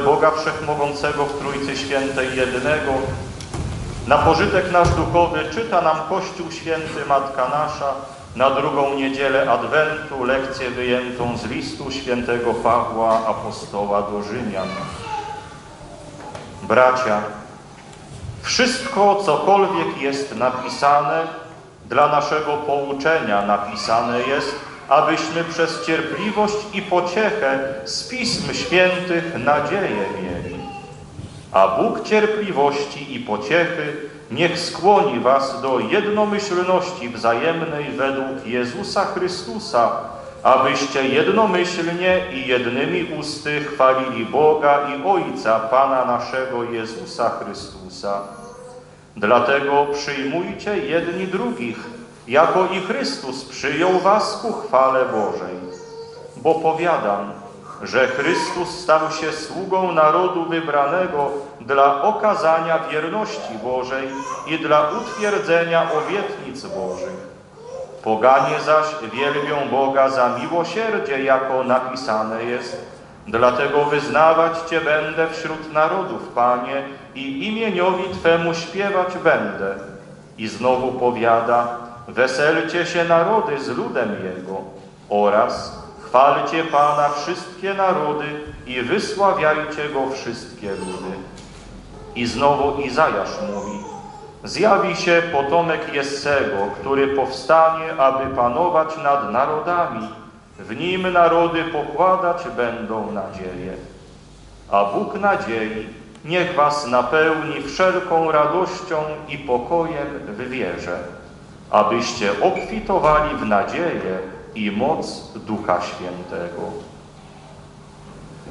Boga Wszechmogącego w Trójcy Świętej jednego, na pożytek nasz duchowy czyta nam Kościół Święty Matka Nasza na drugą niedzielę Adwentu lekcję wyjętą z listu świętego Pawła Apostoła do Rzymian. Bracia, wszystko, cokolwiek jest napisane, dla naszego pouczenia napisane jest, abyśmy przez cierpliwość i pociechę z Pism Świętych nadzieję mieli. A Bóg cierpliwości i pociechy niech skłoni was do jednomyślności wzajemnej według Jezusa Chrystusa, abyście jednomyślnie i jednymi usty chwalili Boga i Ojca Pana naszego Jezusa Chrystusa. Dlatego przyjmujcie jedni drugich, jako i Chrystus przyjął was ku chwale Bożej. Bo powiadam, że Chrystus stał się sługą narodu wybranego dla okazania wierności Bożej i dla utwierdzenia obietnic Bożych. Poganie zaś wielbią Boga za miłosierdzie, jako napisane jest. Dlatego wyznawać Cię będę wśród narodów, Panie, i imieniowi Twemu śpiewać będę. I znowu powiada, weselcie się narody z ludem Jego oraz chwalcie Pana wszystkie narody i wysławiajcie Go wszystkie ludy. I znowu Izajasz mówi, zjawi się potomek Jessego, który powstanie, aby panować nad narodami. W nim narody pokładać będą nadzieję. A Bóg nadziei niech was napełni wszelką radością i pokojem w wierze, abyście obfitowali w nadzieję i moc Ducha Świętego.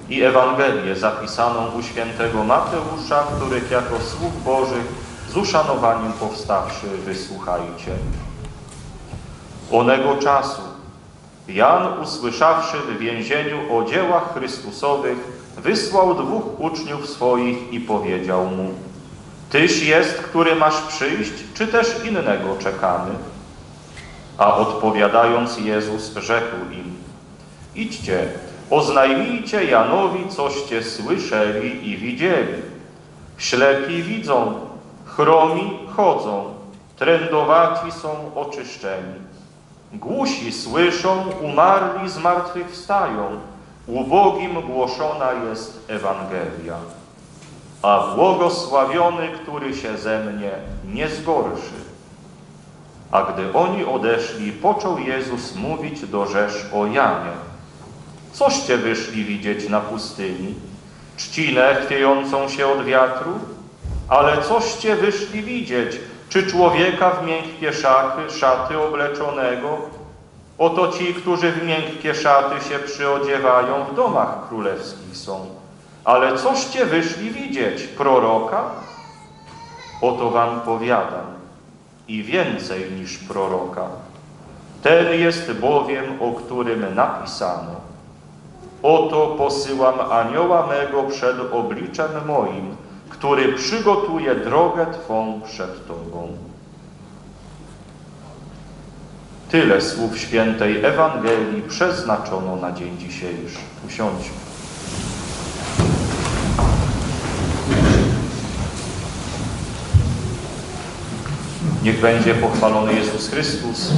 I Ewangelię zapisaną u świętego Mateusza, których jako sług Bożych z uszanowaniem powstawszy wysłuchajcie. Onego czasu Jan, usłyszawszy w więzieniu o dziełach Chrystusowych, wysłał dwóch uczniów swoich i powiedział mu Tyś jest, który masz przyjść, czy też innego czekamy? A odpowiadając Jezus rzekł im Idźcie, oznajmijcie Janowi, coście słyszeli i widzieli. Ślepi widzą, chromi chodzą, trędowaci są oczyszczeni. Głusi słyszą, umarli zmartwychwstają, ubogim głoszona jest Ewangelia. A błogosławiony, który się ze mnie nie zgorszy. A gdy oni odeszli, począł Jezus mówić do Rzesz o Janie. Coście wyszli widzieć na pustyni? Trzcinę chwiejącą się od wiatru? Ale coście wyszli widzieć? Czy człowieka w miękkie szaty, szaty obleczonego? Oto ci, którzy w miękkie szaty się przyodziewają, w domach królewskich są. Ale coście wyszli widzieć? Proroka? Oto wam powiadam, i więcej niż proroka. Ten jest bowiem, o którym napisano. Oto posyłam anioła mego przed obliczem moim, który przygotuje drogę Twą przed Tobą. Tyle słów świętej Ewangelii przeznaczono na dzień dzisiejszy. Usiądźmy. Niech będzie pochwalony Jezus Chrystus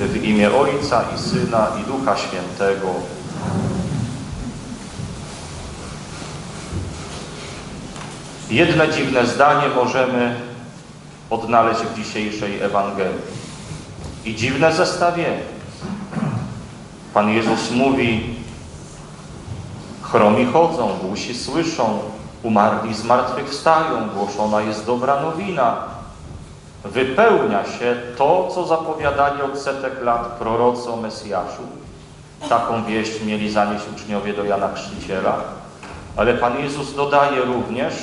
w imię Ojca i Syna i Ducha Świętego. Jedno dziwne zdanie możemy odnaleźć w dzisiejszej Ewangelii. I dziwne zestawienie. Pan Jezus mówi, chromi chodzą, głusi słyszą, umarli zmartwychwstają, głoszona jest dobra nowina. Wypełnia się to, co zapowiadali od setek lat prorocy o Mesjaszu. Taką wieść mieli zanieść uczniowie do Jana Chrzciciela. Ale Pan Jezus dodaje również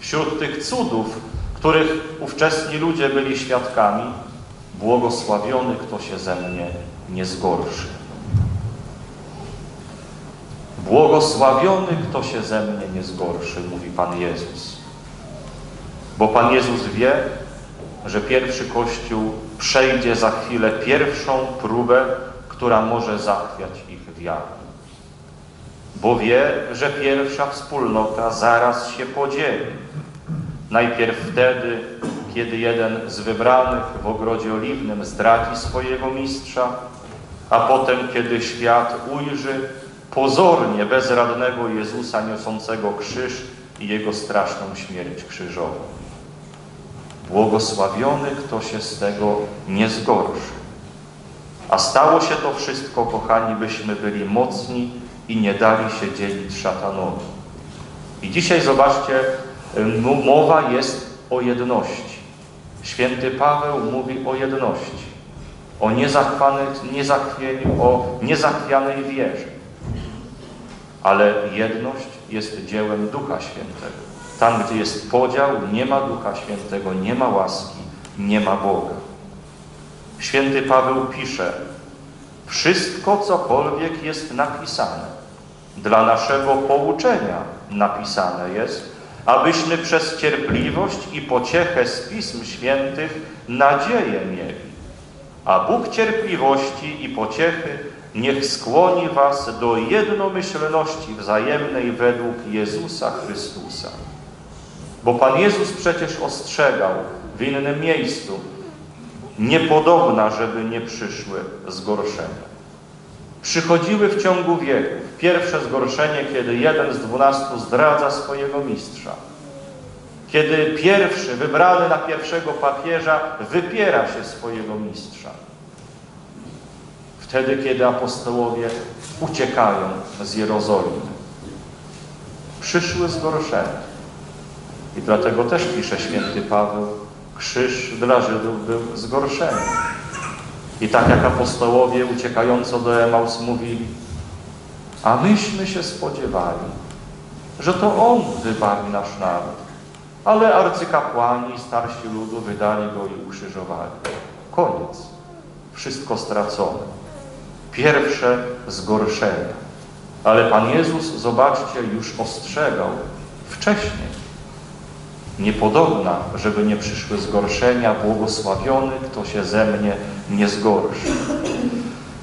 wśród tych cudów, których ówczesni ludzie byli świadkami, błogosławiony, kto się ze mnie nie zgorszy. Błogosławiony, kto się ze mnie nie zgorszy, mówi Pan Jezus. Bo Pan Jezus wie, że pierwszy Kościół przejdzie za chwilę pierwszą próbę, która może zachwiać ich wiarę. bo wie, że pierwsza wspólnota zaraz się podzieli. Najpierw wtedy, kiedy jeden z wybranych w ogrodzie oliwnym zdradzi swojego mistrza, a potem, kiedy świat ujrzy pozornie bezradnego Jezusa niosącego krzyż i Jego straszną śmierć krzyżową. Błogosławiony, kto się z tego nie zgorszy. A stało się to wszystko, kochani, byśmy byli mocni i nie dali się dzielić szatanowi. I dzisiaj zobaczcie, mowa jest o jedności. Święty Paweł mówi o jedności, o niezachwieniu, o niezachwianej wierze. Ale jedność jest dziełem Ducha Świętego. Tam, gdzie jest podział, nie ma Ducha Świętego, nie ma łaski, nie ma Boga. Święty Paweł pisze, wszystko cokolwiek jest napisane, dla naszego pouczenia napisane jest, abyśmy przez cierpliwość i pociechę z Pism Świętych nadzieję mieli. A Bóg cierpliwości i pociechy niech skłoni was do jednomyślności wzajemnej według Jezusa Chrystusa. Bo Pan Jezus przecież ostrzegał w innym miejscu, niepodobna, żeby nie przyszły zgorszenia. Przychodziły w ciągu wieków. Pierwsze zgorszenie, kiedy jeden z dwunastu zdradza swojego mistrza. Kiedy pierwszy, wybrany na pierwszego papieża, wypiera się swojego mistrza. Wtedy, kiedy apostołowie uciekają z Jerozolimy. Przyszły zgorszenia. I dlatego też pisze święty Paweł, krzyż dla Żydów był zgorszeniem. I tak jak apostołowie uciekająco do Emaus mówili, a myśmy się spodziewali, że to On wybawi nasz naród. Ale arcykapłani starsi ludu wydali Go i ukrzyżowali. Koniec. Wszystko stracone. Pierwsze zgorszenie. Ale Pan Jezus, zobaczcie, już ostrzegał wcześniej niepodobna, żeby nie przyszły zgorszenia, błogosławiony, kto się ze mnie nie zgorszy.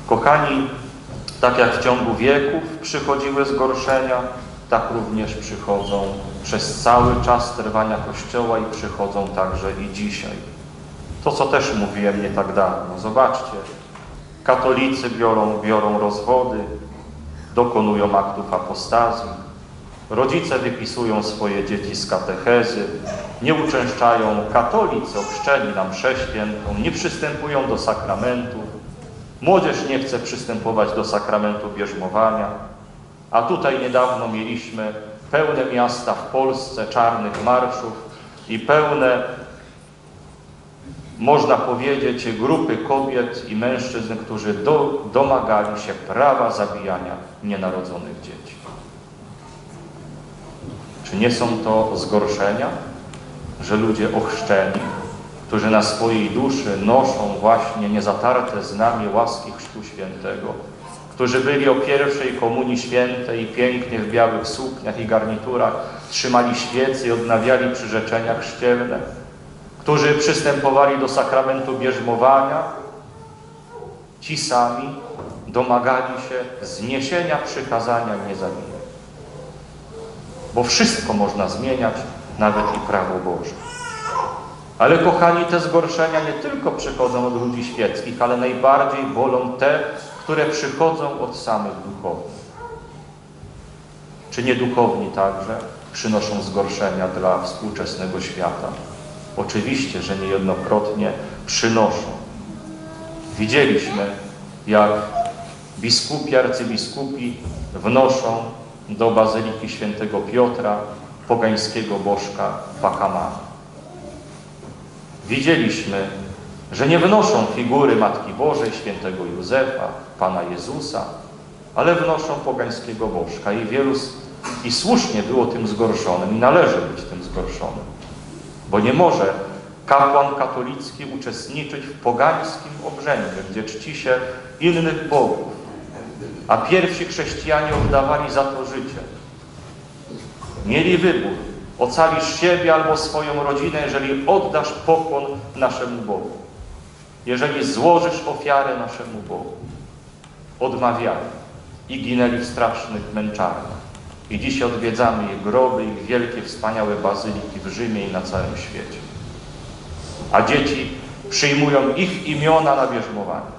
Kochani, tak jak w ciągu wieków przychodziły zgorszenia, tak również przychodzą przez cały czas trwania Kościoła i przychodzą także i dzisiaj. To, co też mówiłem nie tak dawno. Zobaczcie, katolicy biorą, biorą rozwody, dokonują aktów apostazji, Rodzice wypisują swoje dzieci z katechezy, nie uczęszczają katolicy ochrzczeni na mszę świętą, nie przystępują do sakramentów. Młodzież nie chce przystępować do sakramentu bierzmowania. A tutaj niedawno mieliśmy pełne miasta w Polsce czarnych marszów i pełne, można powiedzieć, grupy kobiet i mężczyzn, którzy do, domagali się prawa zabijania nienarodzonych dzieci. Czy nie są to zgorszenia, że ludzie ochrzczeni, którzy na swojej duszy noszą właśnie niezatarte znamie łaski Chrztu Świętego, którzy byli o pierwszej Komunii Świętej i pięknie w białych sukniach i garniturach trzymali świecy i odnawiali przyrzeczenia chrzcielne, którzy przystępowali do sakramentu bierzmowania, ci sami domagali się zniesienia przykazania nie zabijać bo wszystko można zmieniać, nawet i prawo Boże. Ale kochani, te zgorszenia nie tylko przychodzą od ludzi świeckich, ale najbardziej bolą te, które przychodzą od samych duchownych. Czy nieduchowni także przynoszą zgorszenia dla współczesnego świata? Oczywiście, że niejednokrotnie przynoszą. Widzieliśmy, jak biskupi, arcybiskupi wnoszą do Bazyliki Świętego Piotra, pogańskiego bożka Pakamana. Widzieliśmy, że nie wnoszą figury Matki Bożej, Świętego Józefa, Pana Jezusa, ale wnoszą pogańskiego bożka i wielu i słusznie było tym zgorszonym i należy być tym zgorszonym, bo nie może kapłan katolicki uczestniczyć w pogańskim obrzędzie, gdzie czci się innych bogów, a pierwsi chrześcijanie oddawali za to życie. Mieli wybór. Ocalisz siebie albo swoją rodzinę, jeżeli oddasz pokłon naszemu Bogu. Jeżeli złożysz ofiarę naszemu Bogu. Odmawiali. i ginęli w strasznych męczarniach. I dzisiaj odwiedzamy ich groby, ich wielkie, wspaniałe bazyliki w Rzymie i na całym świecie. A dzieci przyjmują ich imiona na bierzmowanie.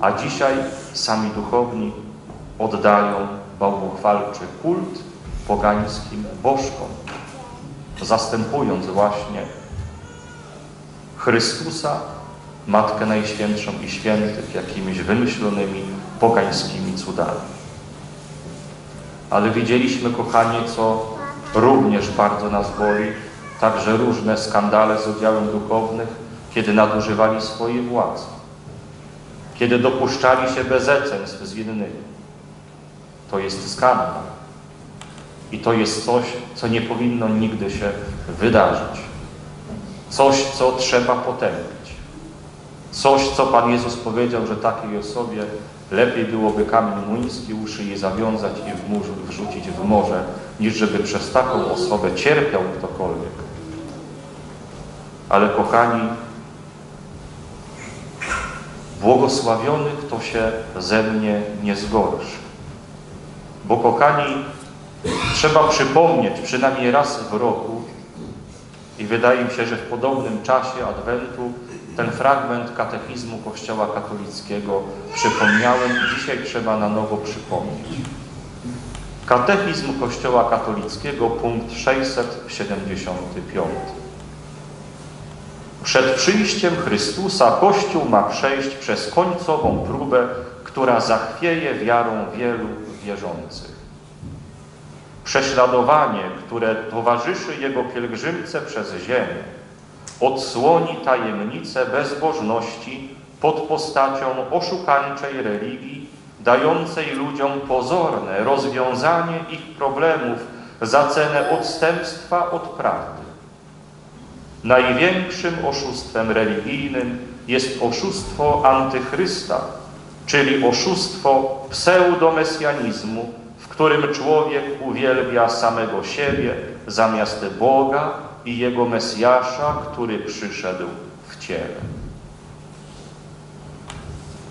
A dzisiaj sami duchowni oddają bałwochwalczy kult pogańskim bożkom, zastępując właśnie Chrystusa, Matkę Najświętszą i świętych jakimiś wymyślonymi pogańskimi cudami. Ale widzieliśmy, kochani, co również bardzo nas boli, także różne skandale z udziałem duchownych, kiedy nadużywali swojej władzy, kiedy dopuszczali się bezeceństw z innymi. To jest skandal. I to jest coś, co nie powinno nigdy się wydarzyć. Coś, co trzeba potępić. Coś, co Pan Jezus powiedział, że takiej osobie lepiej byłoby kamień młyński u szyi zawiązać i w mórz, wrzucić w morze, niż żeby przez taką osobę cierpiał ktokolwiek. Ale kochani, błogosławiony kto się ze mnie nie zgorszy. Bo kochani, trzeba przypomnieć przynajmniej raz w roku i wydaje mi się, że w podobnym czasie Adwentu ten fragment katechizmu Kościoła katolickiego przypomniałem i dzisiaj trzeba na nowo przypomnieć. Katechizm Kościoła katolickiego, punkt 675. Przed przyjściem Chrystusa Kościół ma przejść przez końcową próbę, która zachwieje wiarą wielu wierzących. Prześladowanie, które towarzyszy jego pielgrzymce przez ziemię, odsłoni tajemnicę bezbożności pod postacią oszukańczej religii, dającej ludziom pozorne rozwiązanie ich problemów za cenę odstępstwa od prawdy. Największym oszustwem religijnym jest oszustwo antychrysta, czyli oszustwo pseudomesjanizmu, którym człowiek uwielbia samego siebie zamiast Boga i Jego Mesjasza, który przyszedł w ciele.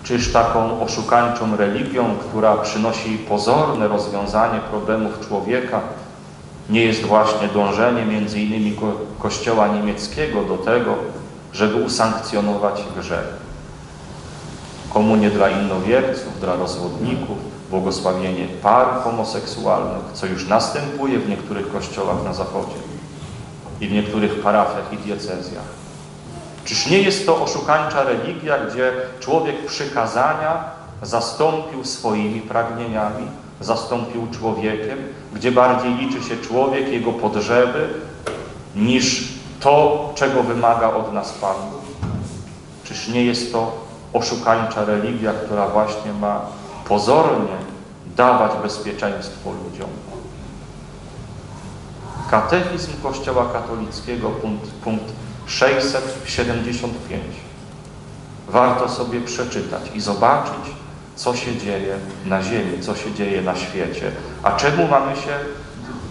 Czyż taką oszukańczą religią, która przynosi pozorne rozwiązanie problemów człowieka, nie jest właśnie dążenie między innymi ko Kościoła niemieckiego do tego, żeby usankcjonować grzech? Komunię dla innowierców, dla rozwodników, błogosławienie par homoseksualnych, co już następuje w niektórych kościołach na Zachodzie i w niektórych parafiach i diecezjach. Czyż nie jest to oszukańcza religia, gdzie człowiek przykazania zastąpił swoimi pragnieniami, zastąpił człowiekiem, gdzie bardziej liczy się człowiek, jego potrzeby, niż to, czego wymaga od nas Pan? Czyż nie jest to oszukańcza religia, która właśnie ma pozornie dawać bezpieczeństwo ludziom? Katechizm Kościoła katolickiego, punkt, punkt 675. Warto sobie przeczytać i zobaczyć, co się dzieje na ziemi, co się dzieje na świecie, a czemu mamy się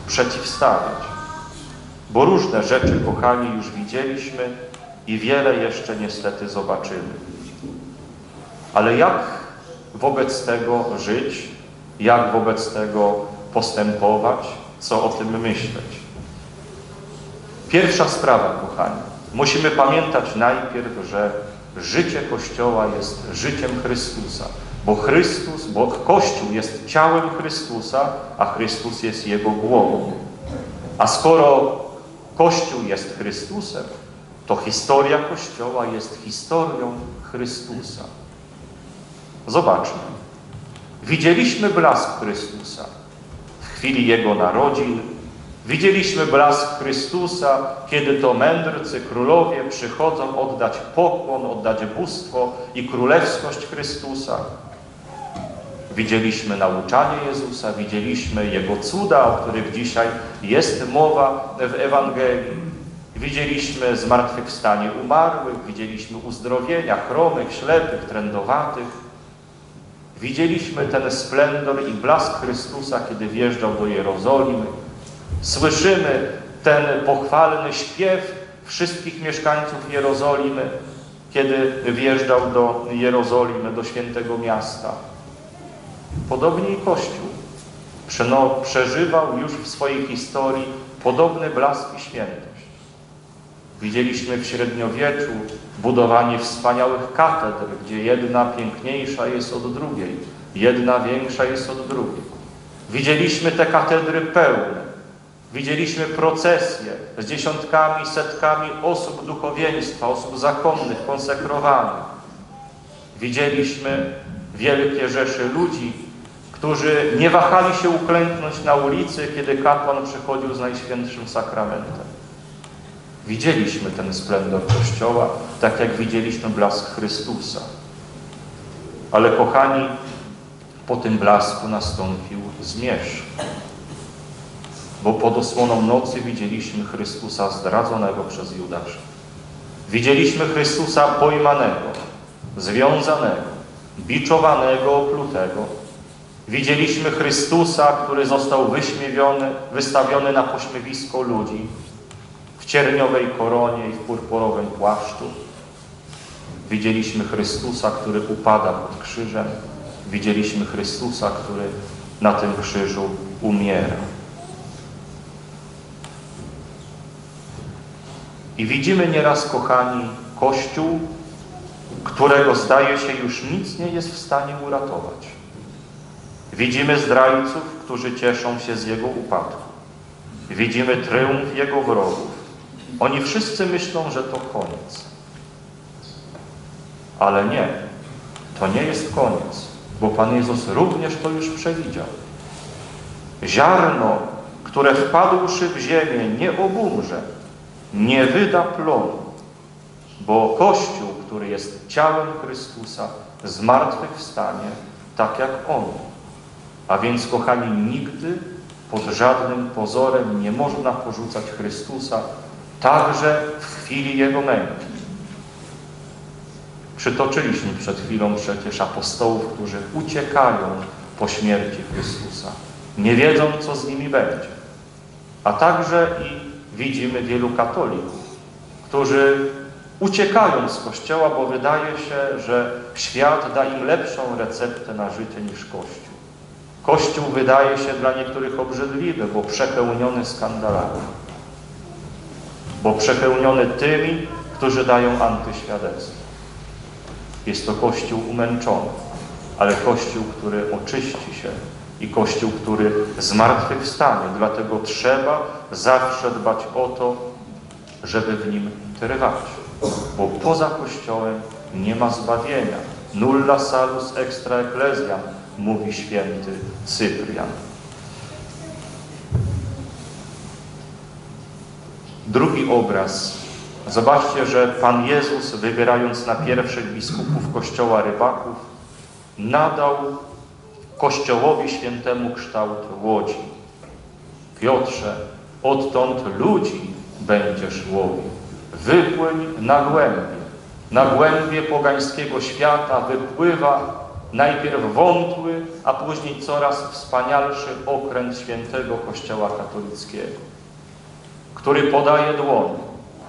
przeciwstawiać. Bo różne rzeczy, kochani, już widzieliśmy i wiele jeszcze niestety zobaczymy. Ale jak wobec tego żyć? Jak wobec tego postępować? Co o tym myśleć? Pierwsza sprawa, kochani. Musimy pamiętać najpierw, że życie Kościoła jest życiem Chrystusa. Bo Chrystus, bo Kościół jest ciałem Chrystusa, a Chrystus jest Jego głową. A skoro Kościół jest Chrystusem, to historia Kościoła jest historią Chrystusa. Zobaczmy. Widzieliśmy blask Chrystusa w chwili Jego narodzin, Widzieliśmy blask Chrystusa, kiedy to mędrcy królowie przychodzą oddać pokłon, oddać bóstwo i królewskość Chrystusa. Widzieliśmy nauczanie Jezusa, widzieliśmy Jego cuda, o których dzisiaj jest mowa w Ewangelii. Widzieliśmy zmartwychwstanie umarłych, widzieliśmy uzdrowienia chromych, ślepych, trędowatych. Widzieliśmy ten splendor i blask Chrystusa, kiedy wjeżdżał do Jerozolimy. Słyszymy ten pochwalny śpiew wszystkich mieszkańców Jerozolimy, kiedy wjeżdżał do Jerozolimy, do świętego miasta. Podobnie i Kościół przeżywał już w swojej historii podobny blask i świętość. Widzieliśmy w średniowieczu budowanie wspaniałych katedr, gdzie jedna piękniejsza jest od drugiej, jedna większa jest od drugiej. Widzieliśmy te katedry pełne. Widzieliśmy procesje z dziesiątkami, setkami osób duchowieństwa, osób zakonnych, konsekrowanych. Widzieliśmy wielkie rzesze ludzi, którzy nie wahali się uklęknąć na ulicy, kiedy kapłan przychodził z Najświętszym Sakramentem. Widzieliśmy ten splendor Kościoła, tak jak widzieliśmy blask Chrystusa. Ale kochani, po tym blasku nastąpił zmierzch. Bo pod osłoną nocy widzieliśmy Chrystusa zdradzonego przez Judasza. Widzieliśmy Chrystusa pojmanego, związanego, biczowanego, oplutego. Widzieliśmy Chrystusa, który został wyśmiewiony, wystawiony na pośmiewisko ludzi cierniowej koronie i w purpurowym płaszczu. Widzieliśmy Chrystusa, który upada pod krzyżem. Widzieliśmy Chrystusa, który na tym krzyżu umiera. I widzimy nieraz, kochani, Kościół, którego zdaje się już nic nie jest w stanie uratować. Widzimy zdrajców, którzy cieszą się z Jego upadku. Widzimy tryumf Jego wrogów. Oni wszyscy myślą, że to koniec. Ale nie, to nie jest koniec, bo Pan Jezus również to już przewidział. Ziarno, które wpadłszy w ziemię, nie obumrze, nie wyda plonu, bo Kościół, który jest ciałem Chrystusa, zmartwychwstanie, tak jak On. A więc, kochani, nigdy pod żadnym pozorem nie można porzucać Chrystusa, także w chwili Jego męki. Przytoczyliśmy przed chwilą przecież apostołów, którzy uciekają po śmierci Chrystusa. Nie wiedzą, co z nimi będzie. A także i widzimy wielu katolików, którzy uciekają z Kościoła, bo wydaje się, że świat da im lepszą receptę na życie niż Kościół. Kościół wydaje się dla niektórych obrzydliwy, bo przepełniony skandalami. Bo przepełniony tymi, którzy dają antyświadectwo. Jest to Kościół umęczony, ale Kościół, który oczyści się i Kościół, który zmartwychwstanie. Dlatego trzeba zawsze dbać o to, żeby w nim trwać. Bo poza Kościołem nie ma zbawienia. Nulla salus extra ecclesiam, mówi święty Cyprian. Drugi obraz. Zobaczcie, że Pan Jezus, wybierając na pierwszych biskupów Kościoła rybaków, nadał Kościołowi świętemu kształt łodzi. Piotrze, odtąd ludzi będziesz łowił. Wypłyń na głębie. Na głębie pogańskiego świata wypływa najpierw wątły, a później coraz wspanialszy okręt świętego Kościoła katolickiego, który podaje dłoń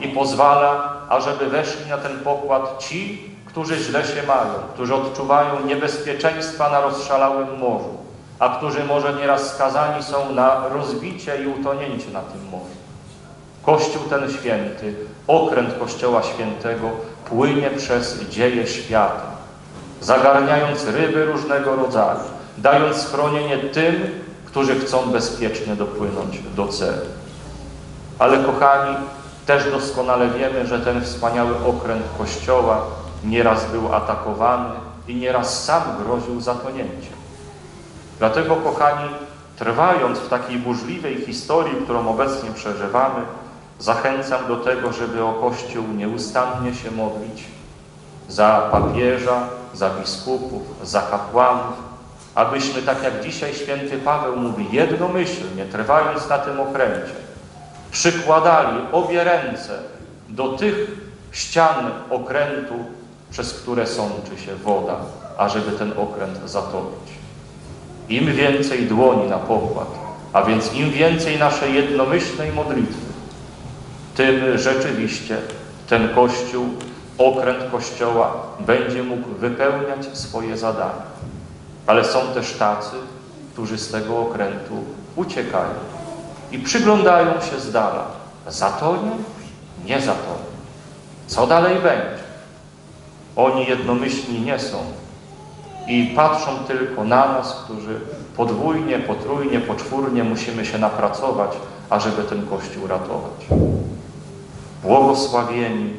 i pozwala, ażeby weszli na ten pokład ci, którzy źle się mają, którzy odczuwają niebezpieczeństwa na rozszalałym morzu, a którzy może nieraz skazani są na rozbicie i utonięcie na tym morzu. Kościół ten święty, okręt Kościoła Świętego płynie przez dzieje świata, zagarniając ryby różnego rodzaju, dając schronienie tym, którzy chcą bezpiecznie dopłynąć do celu. Ale kochani, też doskonale wiemy, że ten wspaniały okręt Kościoła nieraz był atakowany i nieraz sam groził zatonięciem. Dlatego, kochani, trwając w takiej burzliwej historii, którą obecnie przeżywamy, zachęcam do tego, żeby o Kościół nieustannie się modlić za papieża, za biskupów, za kapłanów, abyśmy, tak jak dzisiaj święty Paweł mówi, jednomyślnie, trwając na tym okręcie, przykładali obie ręce do tych ścian okrętu, przez które sączy się woda, ażeby ten okręt zatopić. Im więcej dłoni na pokład, a więc im więcej naszej jednomyślnej modlitwy, tym rzeczywiście ten Kościół, okręt Kościoła będzie mógł wypełniać swoje zadania. ale są też tacy, którzy z tego okrętu uciekają i przyglądają się z dala. Zatonią? Nie zatonią. Co dalej będzie? Oni jednomyślni nie są i patrzą tylko na nas, którzy podwójnie, potrójnie, poczwórnie musimy się napracować, ażeby ten Kościół ratować. Błogosławieni,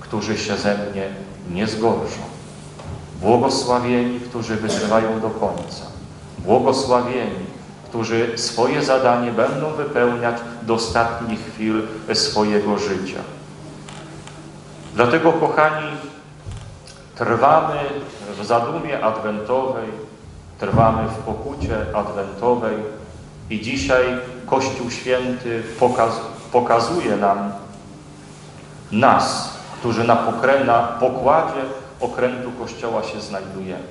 którzy się ze mnie nie zgorszą. Błogosławieni, którzy wytrwają do końca. Błogosławieni, którzy swoje zadanie będą wypełniać do ostatnich chwil swojego życia. Dlatego, kochani, trwamy w zadumie adwentowej, trwamy w pokucie adwentowej i dzisiaj Kościół Święty pokaz, pokazuje nam nas, którzy na, pokładzie okrętu Kościoła się znajdujemy.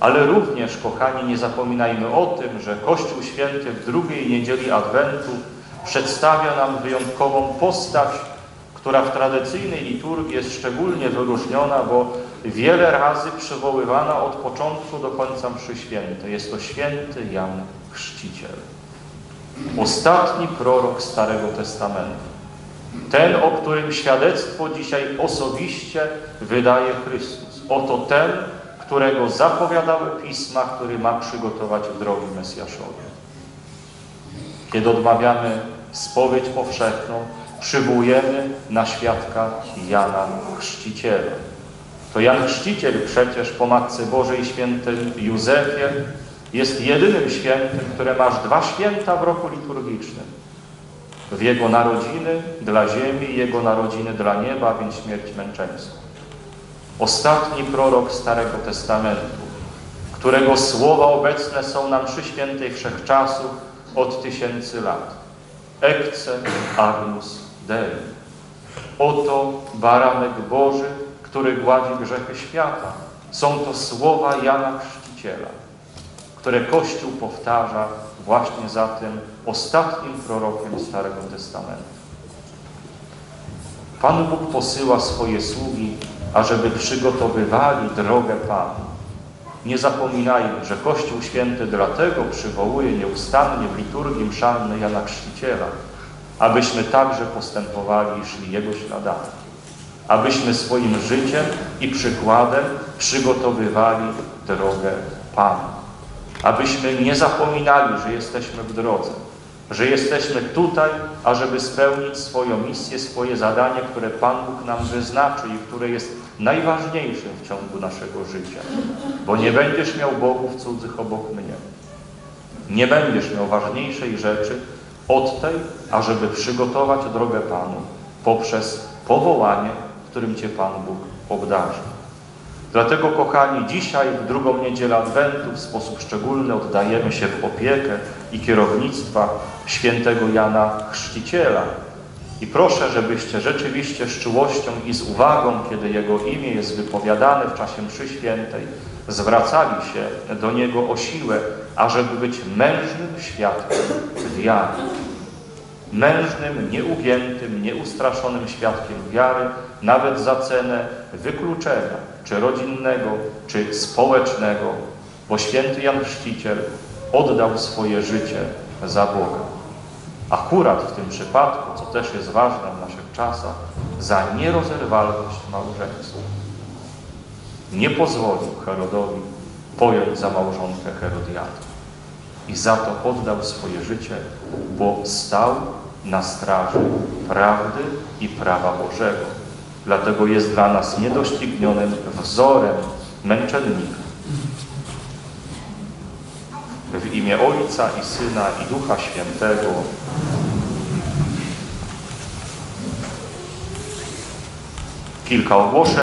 Ale również, kochani, nie zapominajmy o tym, że Kościół Święty w drugiej niedzieli Adwentu przedstawia nam wyjątkową postać, która w tradycyjnej liturgii jest szczególnie wyróżniona, bo wiele razy przywoływana od początku do końca mszy świętej. Jest to święty Jan Chrzciciel. Ostatni prorok Starego Testamentu. Ten, o którym świadectwo dzisiaj osobiście wydaje Chrystus. Oto ten, którego zapowiadały Pisma, który ma przygotować drogi Mesjaszowi. Kiedy odmawiamy spowiedź powszechną, przywołujemy na świadka Jana Chrzciciela. To Jan Chrzciciel przecież po Matce Bożej świętym Józefie jest jedynym świętym, które masz dwa święta w roku liturgicznym. W jego narodziny dla ziemi jego narodziny dla nieba, więc śmierć męczeńską. Ostatni prorok Starego Testamentu, którego słowa obecne są nam przy świętej wszechczasów od tysięcy lat. Ecce agnus Dei. Oto baranek Boży, który gładzi grzechy świata. Są to słowa Jana Chrzciciela, które Kościół powtarza właśnie za tym ostatnim prorokiem Starego Testamentu. Pan Bóg posyła swoje sługi, ażeby przygotowywali drogę Panu. Nie zapominajmy, że Kościół Święty dlatego przywołuje nieustannie w liturgii mszalnej Jana Chrzciciela, abyśmy także postępowali i szli Jego śladami. Abyśmy swoim życiem i przykładem przygotowywali drogę Panu. Abyśmy nie zapominali, że jesteśmy w drodze, że jesteśmy tutaj, ażeby spełnić swoją misję, swoje zadanie, które Pan Bóg nam wyznaczy i które jest najważniejszym w ciągu naszego życia. Bo nie będziesz miał bogów cudzych obok mnie. Nie będziesz miał ważniejszej rzeczy od tej, ażeby przygotować drogę Panu poprzez powołanie, którym Cię Pan Bóg obdarzy. Dlatego, kochani, dzisiaj w drugą niedzielę Adwentu w sposób szczególny oddajemy się w opiekę i kierownictwa świętego Jana Chrzciciela. I proszę, żebyście rzeczywiście z czułością i z uwagą, kiedy Jego imię jest wypowiadane w czasie mszy świętej, zwracali się do Niego o siłę, ażeby być mężnym świadkiem wiary. Mężnym, nieugiętym, nieustraszonym świadkiem wiary, nawet za cenę wykluczenia, czy rodzinnego, czy społecznego, bo święty Jan Chrzciciel oddał swoje życie za Boga. Akurat w tym przypadku, co też jest ważne w naszych czasach, za nierozerwalność małżeństwa. Nie pozwolił Herodowi pojąć za małżonkę Herodiady. I za to oddał swoje życie, bo stał na straży prawdy i prawa Bożego. Dlatego jest dla nas niedoścignionym wzorem męczennika. W imię Ojca i Syna i Ducha Świętego. Kilka ogłoszeń.